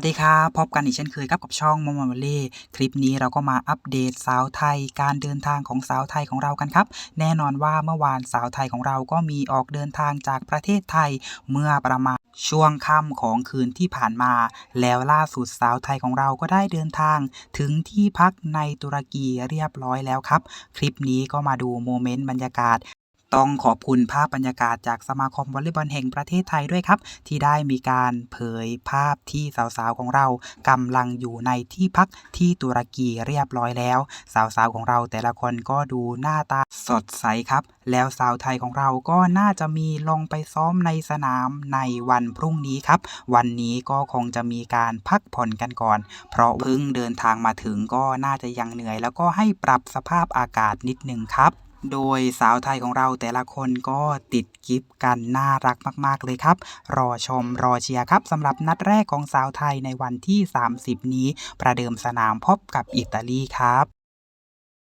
วัสดีครับพบกันอีกเช่นเคยครับกับช่องมอมวลเล่คลิปนี้เราก็มาอัปเดตสาวไทย การเดินทางของสาวไทยของเรากันครับ แน่นอนว่าเมื่อวานสาวไทยของเราก็มีออกเดินทางจากประเทศไทยเมื่อประมาณช่วงค่ำของคืนที่ผ่านมา แล้วล่าสุดสาวไทยของเราก็ได้เดินทาง ถึงที่พักในตุรกีเรียบร้อยแล้วครับ คลิปนี้ก็มาดูโมเมนต์บรรยากาศ ต้องขอบคุณภาพบรรยากาศจากสมาคมวอลเลย์บอลแห่งประเทศไทยด้วยครับ ที่ได้มีการเผยภาพที่สาวๆของเรากำลังอยู่ในที่พักที่ตุรกีเรียบร้อยแล้ว สาวๆของเราแต่ละคนก็ดูหน้าตาสดใสครับ แล้วสาวไทยของเราก็น่าจะมีลงไปซ้อมในสนามในวันพรุ่งนี้ครับ วันนี้ก็คงจะมีการพักผ่อนกันก่อน เพราะเพิ่งเดินทางมาถึงก็น่าจะยังเหนื่อย แล้วก็ให้ปรับสภาพอากาศนิดนึงครับ โดยสาวไทยของเราแต่ละคนก็ติดกิฟต์กันน่ารักมาก ๆ เลยครับ รอชมรอเชียร์ครับสำหรับนัดแรกของสาวไทยในวันที่ 30 นี้ ประเดิมสนามพบกับอิตาลีครับ